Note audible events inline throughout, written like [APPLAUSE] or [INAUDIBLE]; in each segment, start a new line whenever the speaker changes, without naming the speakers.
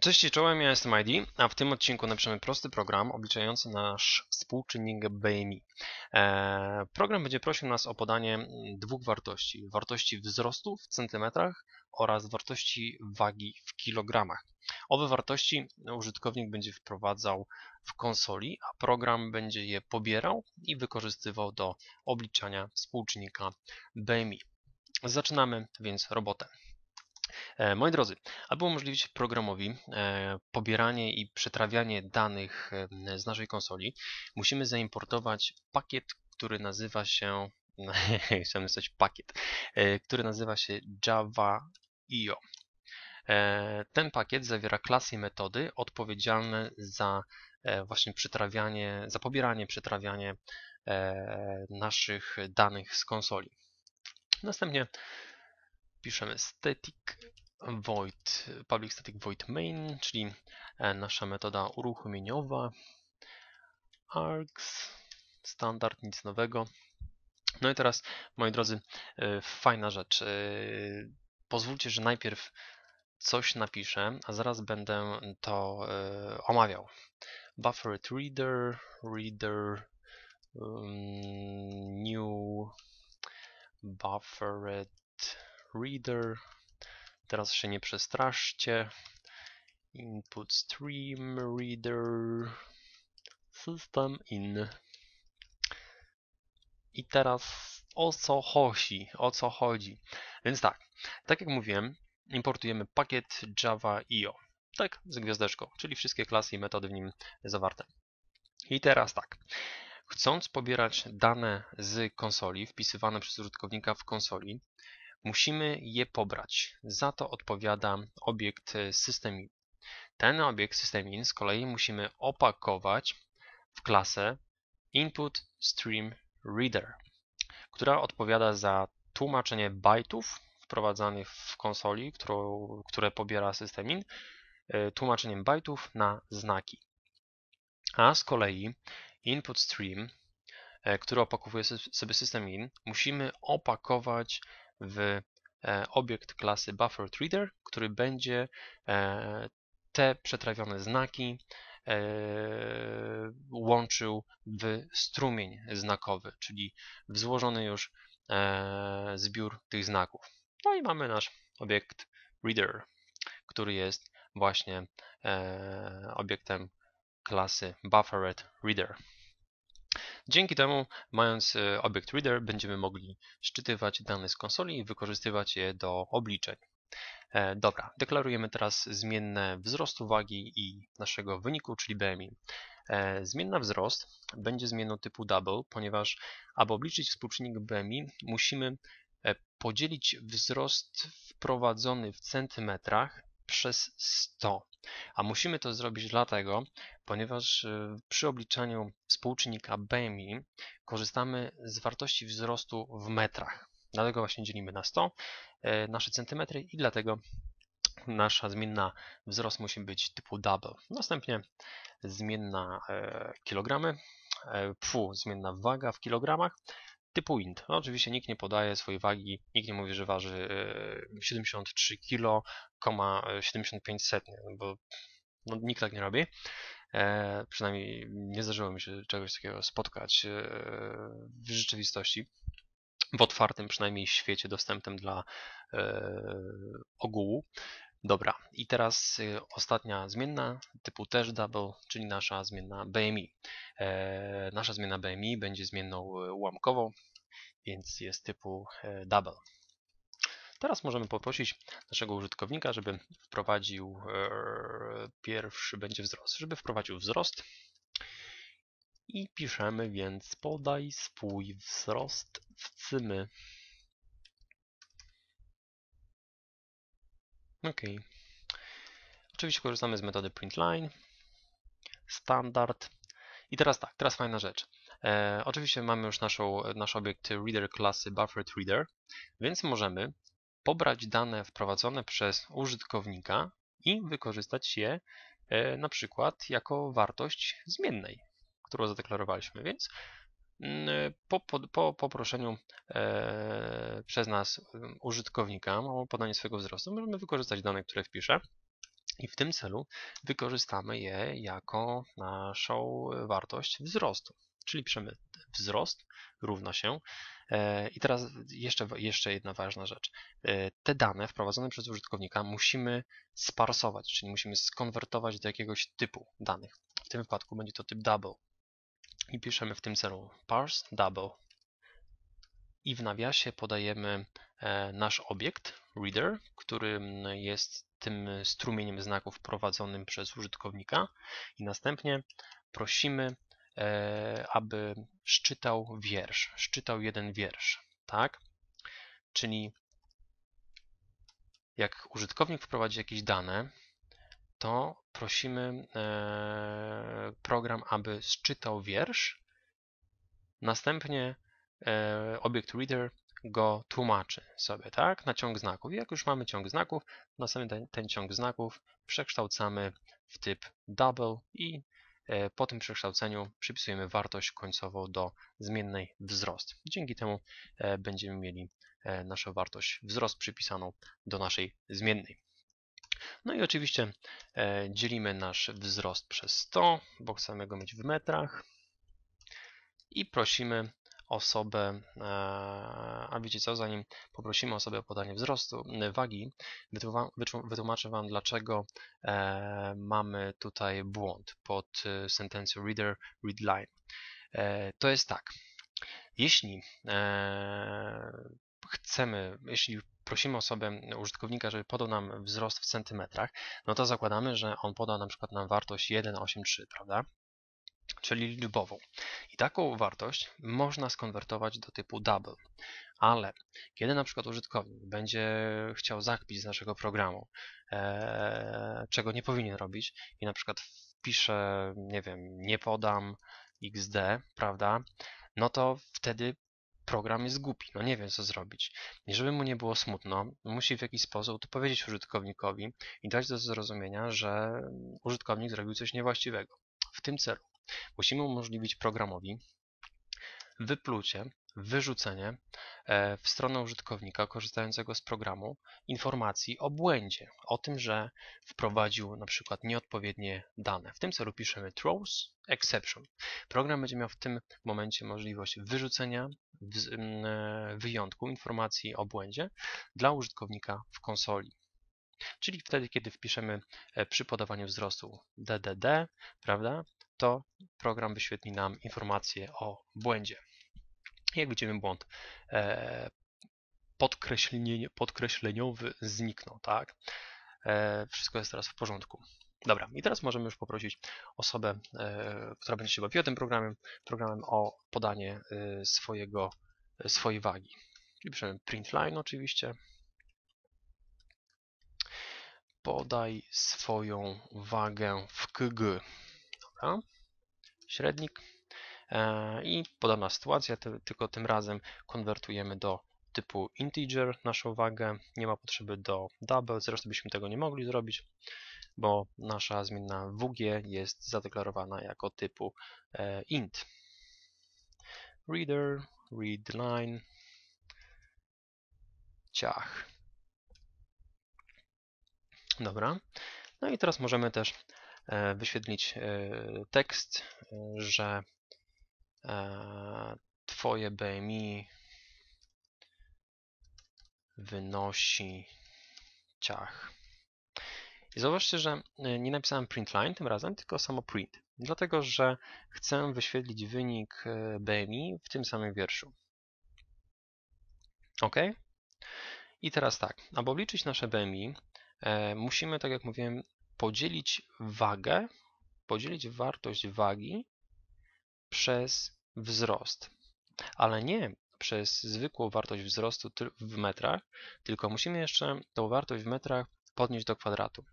Cześć, czołem, ja jestem ID, a w tym odcinku napiszemy prosty program obliczający nasz współczynnik BMI. E, program będzie prosił nas o podanie dwóch wartości. Wartości wzrostu w centymetrach oraz wartości wagi w kilogramach. Owe wartości użytkownik będzie wprowadzał w konsoli, a program będzie je pobierał i wykorzystywał do obliczania współczynnika BMI. Zaczynamy więc robotę. E, moi drodzy, aby umożliwić programowi e, pobieranie i przetrawianie danych e, z naszej konsoli, musimy zaimportować pakiet, który nazywa się, [LAUGHS] chciałem napisać pakiet, który nazywa się Java.io. Ten pakiet zawiera klasy i metody odpowiedzialne za właśnie przetrawianie, za pobieranie, przetrawianie naszych danych z konsoli. Następnie piszemy static void, public static void main, czyli e, nasza metoda uruchomieniowa, args, standard, nic nowego. No i teraz, moi drodzy, e, fajna rzecz. E, pozwólcie, że najpierw coś napiszę, a zaraz będę to omawiał. Buffered reader, reader, um, new buffered reader. Teraz się nie przestraszcie. Input stream reader system in. I teraz o co chodzi? O co chodzi? Więc tak, tak jak mówiłem, importujemy pakiet Java.io. Tak, z gwiazdeczką, czyli wszystkie klasy i metody w nim zawarte. I teraz tak. Chcąc pobierać dane z konsoli, wpisywane przez użytkownika w konsoli, Musimy je pobrać. Za to odpowiada obiekt system.in. Ten obiekt system.in z kolei musimy opakować w klasę input stream reader, która odpowiada za tłumaczenie bajtów wprowadzanych w konsoli, którą, które pobiera system.in, e, tłumaczeniem bajtów na znaki. A z kolei input stream, e, który opakowuje sobie system.in, musimy opakować w e, obiekt klasy buffered reader, który będzie e, te przetrawione znaki e, łączył w strumień znakowy, czyli w złożony już zbiór tych znaków. No i mamy nasz obiekt reader, który jest właśnie obiektem klasy buffered reader. Dzięki temu, mając e, Object Reader, będziemy mogli szczytywać dane z konsoli i wykorzystywać je do obliczeń. E, dobra, deklarujemy teraz zmienne wzrostu wagi i naszego wyniku, czyli BMI. E, zmienna wzrost będzie zmienną typu double, ponieważ aby obliczyć współczynnik BMI, musimy podzielić wzrost wprowadzony w centymetrach przez 100. A musimy to zrobić dlatego, ponieważ y, przy obliczaniu współczynnika BMI korzystamy z wartości wzrostu w metrach. Dlatego właśnie dzielimy na 100 y, nasze centymetry i dlatego nasza zmienna wzrost musi być typu double. Następnie zmienna e, kilogramy, e, pfu, zmienna waga w kilogramach typu int. No, oczywiście nikt nie podaje swojej wagi, nikt nie mówi, że waży 73 kg, 75 setnie, bo no, nikt tak nie robi. E, przynajmniej nie zdarzyło mi się czegoś takiego spotkać e, w rzeczywistości, w otwartym przynajmniej świecie dostępnym dla e, ogółu. Dobra, i teraz e, ostatnia zmienna typu też double, czyli nasza zmienna BMI. E, nasza zmienna BMI będzie zmienną e, ułamkową, więc jest typu e, double. Teraz możemy poprosić naszego użytkownika, żeby wprowadził e, pierwszy będzie wzrost, żeby wprowadził wzrost i piszemy więc podaj swój wzrost w cymy. OK. Oczywiście korzystamy z metody printLine, standard. I teraz tak, teraz fajna rzecz. E, oczywiście mamy już naszą, nasz obiekt reader klasy buffered reader, więc możemy pobrać dane wprowadzone przez użytkownika i wykorzystać je e, na przykład jako wartość zmiennej, którą zadeklarowaliśmy. Więc po, po, po poproszeniu e, przez nas użytkownika o podanie swojego wzrostu możemy wykorzystać dane, które wpiszę I w tym celu wykorzystamy je jako naszą wartość wzrostu. Czyli piszemy wzrost równa się. E, I teraz jeszcze, jeszcze jedna ważna rzecz. E, te dane wprowadzone przez użytkownika musimy sparsować, czyli musimy skonwertować do jakiegoś typu danych. W tym wypadku będzie to typ double. I piszemy w tym celu parse double. I w nawiasie podajemy e, nasz obiekt reader, który jest tym strumieniem znaków prowadzonym przez użytkownika i następnie prosimy E, aby szczytał wiersz, szczytał jeden wiersz, tak? Czyli jak użytkownik wprowadzi jakieś dane, to prosimy e, program, aby szczytał wiersz, następnie e, obiekt reader go tłumaczy sobie, tak, na ciąg znaków. I jak już mamy ciąg znaków, następnie ten, ten ciąg znaków przekształcamy w typ double i E, po tym przekształceniu przypisujemy wartość końcową do zmiennej wzrost. Dzięki temu będziemy mieli naszą wartość wzrost przypisaną do naszej zmiennej. No i oczywiście dzielimy nasz wzrost przez 100, bo chcemy go mieć w metrach i prosimy osobę, e, a wiecie co, zanim poprosimy osobę o podanie wzrostu wagi, wytłumaczę Wam, dlaczego e, mamy tutaj błąd pod e, sentencją reader, read line. To jest tak, jeśli chcemy, jeśli prosimy osobę, użytkownika, żeby podał nam wzrost w centymetrach, no to zakładamy, że on poda na przykład nam wartość 1,83, prawda? czyli liczbową. I taką wartość można skonwertować do typu double. Ale kiedy na przykład użytkownik będzie chciał zakpić z naszego programu, e, czego nie powinien robić i na przykład wpisze, nie wiem, nie podam xd, prawda, no to wtedy program jest głupi, no nie wiem co zrobić. I żeby mu nie było smutno, musi w jakiś sposób to powiedzieć użytkownikowi i dać do zrozumienia, że użytkownik zrobił coś niewłaściwego. W tym celu Musimy umożliwić programowi wyplucie, wyrzucenie e, w stronę użytkownika korzystającego z programu informacji o błędzie, o tym, że wprowadził na przykład nieodpowiednie dane. W tym celu piszemy throws exception. Program będzie miał w tym momencie możliwość wyrzucenia e, wyjątku informacji o błędzie dla użytkownika w konsoli. Czyli wtedy, kiedy wpiszemy e, przy podawaniu wzrostu DDD, prawda, to program wyświetli nam informację o błędzie. Jak widzimy, błąd e, podkreśleniowy zniknął, tak? E, wszystko jest teraz w porządku. Dobra, i teraz możemy już poprosić osobę, e, która będzie się bawiła tym programem, programem o podanie swojego, swojej wagi. Czyli piszemy print line oczywiście. Podaj swoją wagę w kg. Dobra. Średnik. E, I podobna sytuacja, tylko tym razem konwertujemy do typu integer naszą wagę. Nie ma potrzeby do double, zresztą byśmy tego nie mogli zrobić, bo nasza zmienna WG jest zadeklarowana jako typu e, int. Reader, read line, ciach. Dobra. No i teraz możemy też E, wyświetlić tekst, że Twoje BMI wynosi ciach. I zauważcie, że nie napisałem print line tym razem, tylko samo print. Dlatego, że chcę wyświetlić wynik BMI w tym samym wierszu. OK? I teraz tak, aby obliczyć nasze BMI, musimy, tak jak mówiłem, podzielić wagę, podzielić wartość wagi przez wzrost, ale nie przez zwykłą wartość wzrostu w metrach, tylko musimy jeszcze tą wartość w metrach podnieść do kwadratu.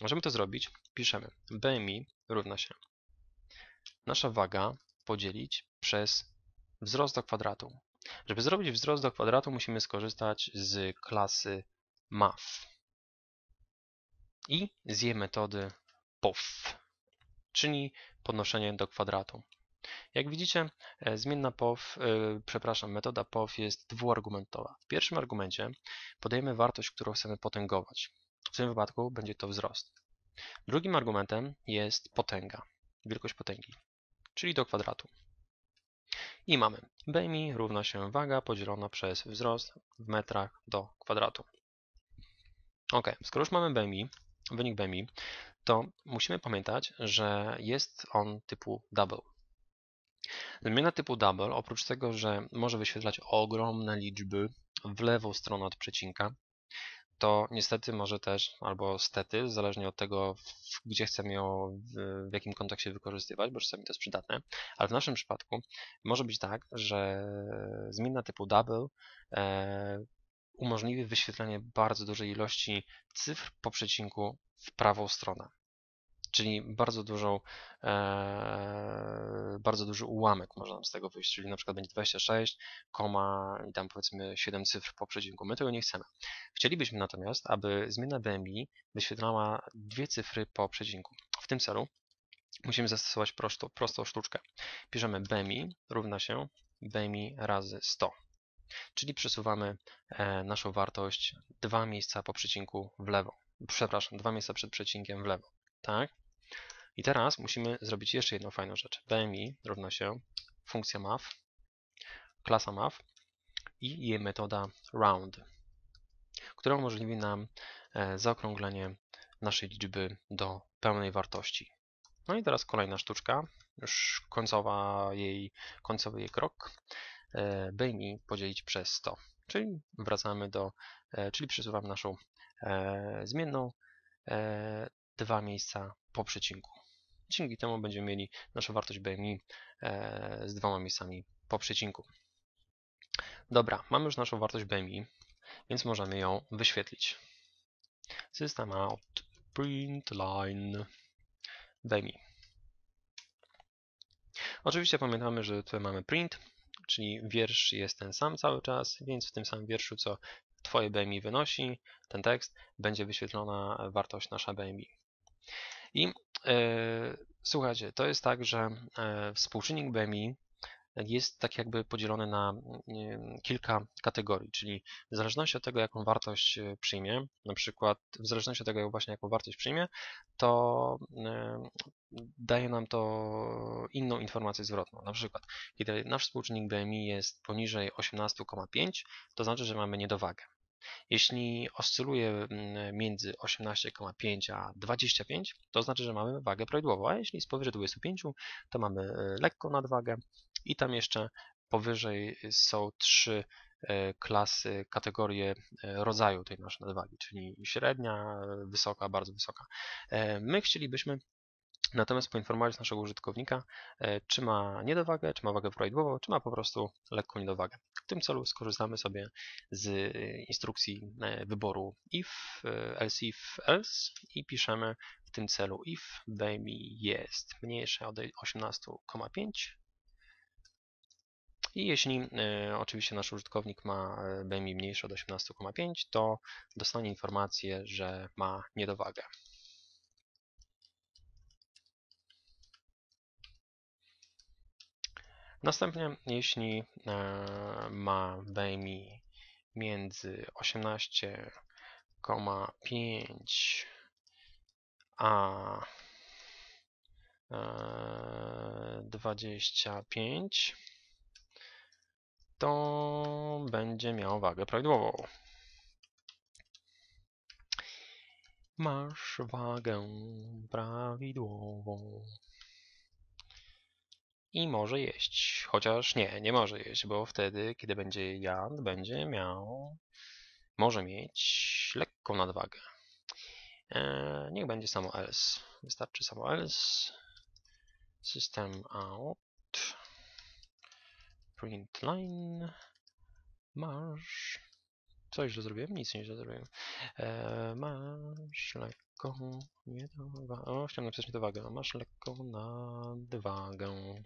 Możemy to zrobić, piszemy BMI równa się nasza waga podzielić przez wzrost do kwadratu. Żeby zrobić wzrost do kwadratu musimy skorzystać z klasy math i z jej metody POW, czyli podnoszenie do kwadratu. Jak widzicie, e, zmienna POW, yy, przepraszam, metoda POW jest dwuargumentowa. W pierwszym argumencie podajemy wartość, którą chcemy potęgować. W tym wypadku będzie to wzrost. Drugim argumentem jest potęga, wielkość potęgi, czyli do kwadratu. I mamy BMI równa się waga podzielona przez wzrost w metrach do kwadratu. Ok, skoro już mamy BMI, wynik BMI, to musimy pamiętać, że jest on typu double. Zmiana typu double, oprócz tego, że może wyświetlać ogromne liczby w lewą stronę od przecinka, to niestety może też, albo stety, zależnie od tego, gdzie chcemy ją, w, jakim kontekście wykorzystywać, bo czasami to jest przydatne, ale w naszym przypadku może być tak, że zmiana typu double e, umożliwi wyświetlenie bardzo dużej ilości cyfr po przecinku w prawą stronę czyli bardzo dużą, e, bardzo duży ułamek można z tego wyjść, czyli na przykład będzie 26, koma i tam powiedzmy 7 cyfr po przecinku. My tego nie chcemy. Chcielibyśmy natomiast, aby zmiana BMI wyświetlała dwie cyfry po przecinku. W tym celu musimy zastosować prosto, prostą sztuczkę. Piszemy BMI równa się BMI razy 100. Czyli przesuwamy e, naszą wartość dwa miejsca po przecinku w lewo. Przepraszam, dwa miejsca przed przecinkiem w lewo. Tak? I teraz musimy zrobić jeszcze jedną fajną rzecz. BMI równa się funkcja math, klasa math i jej metoda round, która umożliwi nam e, zaokrąglenie naszej liczby do pełnej wartości. No i teraz kolejna sztuczka, już końcowa jej, końcowy jej krok. E, BMI podzielić przez 100, czyli wracamy do, e, czyli przesuwamy naszą zmienną dwa miejsca po przecinku. Dzięki temu będziemy mieli naszą wartość BMI e, z dwoma miejscami po przecinku. Dobra, mamy już naszą wartość BMI, więc możemy ją wyświetlić. System out, print line, BMI. Oczywiście pamiętamy, że tutaj mamy print, czyli wiersz jest ten sam cały czas, więc w tym samym wierszu, co Twoje BMI wynosi, ten tekst, będzie wyświetlona wartość nasza BMI. I słuchajcie, to jest tak, że e, współczynnik BMI jest tak jakby podzielony na kilka kategorii, czyli w zależności od tego, jaką wartość e, przyjmie, na przykład w zależności od tego, właśnie jaką wartość przyjmie, to daje nam to inną informację zwrotną. Na przykład, kiedy nasz współczynnik BMI jest poniżej 18,5, to znaczy, że mamy niedowagę. Jeśli oscyluje mm, między 18,5 a 25, to znaczy, że mamy wagę prawidłową, a jeśli jest powyżej 25, to mamy e, lekką nadwagę i tam jeszcze powyżej są trzy e, klasy, kategorie e, rodzaju tej naszej nadwagi, czyli średnia, wysoka, bardzo wysoka. My chcielibyśmy Natomiast poinformować naszego użytkownika, czy ma niedowagę, czy ma wagę prawidłową, czy ma po prostu lekką niedowagę. W tym celu skorzystamy sobie z e, instrukcji e, wyboru if, else if, else i piszemy w tym celu if BMI jest mniejsze od 18,5 i jeśli oczywiście nasz użytkownik ma BMI mniejsze od 18,5, to dostanie informację, że ma niedowagę. Następnie, jeśli e, ma BMI między 18,5 a 25, e, to będzie miał wagę prawidłową. Masz wagę prawidłową i może jeść. Chociaż nie, nie może jeść, bo wtedy, kiedy będzie jadł, będzie miał, może mieć lekką nadwagę. E, niech będzie samo else. Wystarczy samo else. System out. Print line. Masz. Coś źle zrobiłem? Nic nie źle zrobiłem. E, masz lekką niedowagę. O, chciałem napisać niedowagę. Masz lekką nadwagę.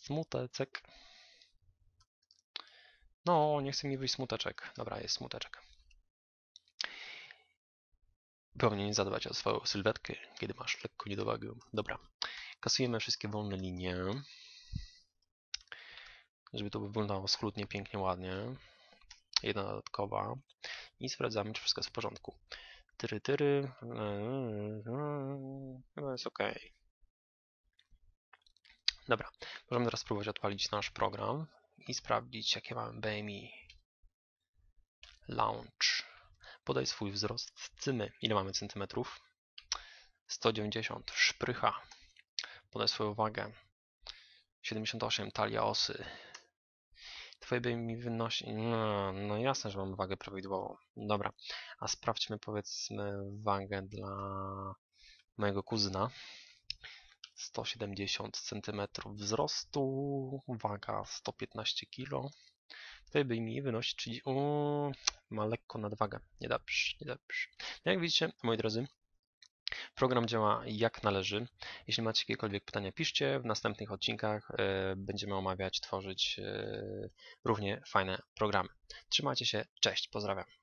Smuteczek. No, nie chce mi wyjść smuteczek. Dobra, jest smuteczek. Powinien zadbać o swoją sylwetkę, kiedy masz lekko niedowagę. Dobra, kasujemy wszystkie wolne linie, żeby to wyglądało schludnie, pięknie, ładnie. Jedna dodatkowa i sprawdzamy, czy wszystko jest w porządku. Tyry, tyry. Chyba jest ok. Dobra, możemy teraz spróbować odpalić nasz program i sprawdzić, jakie mamy BMI. Launch. Podaj swój wzrost cymy. Ile mamy centymetrów? 190. Szprycha. Podaj swoją wagę. 78. Talia osy. Twoje BMI wynosi... No, no jasne, że mamy wagę prawidłową. Dobra, a sprawdźmy powiedzmy wagę dla mojego kuzyna. 170 cm wzrostu, waga 115 kg. Tutaj BMI wynosi 30... O, ma lekko nadwagę. Niedobrze, niedobrze. No jak widzicie, moi drodzy, program działa jak należy. Jeśli macie jakiekolwiek pytania, piszcie. W następnych odcinkach e, będziemy omawiać, tworzyć e, równie fajne programy. Trzymajcie się, cześć, pozdrawiam.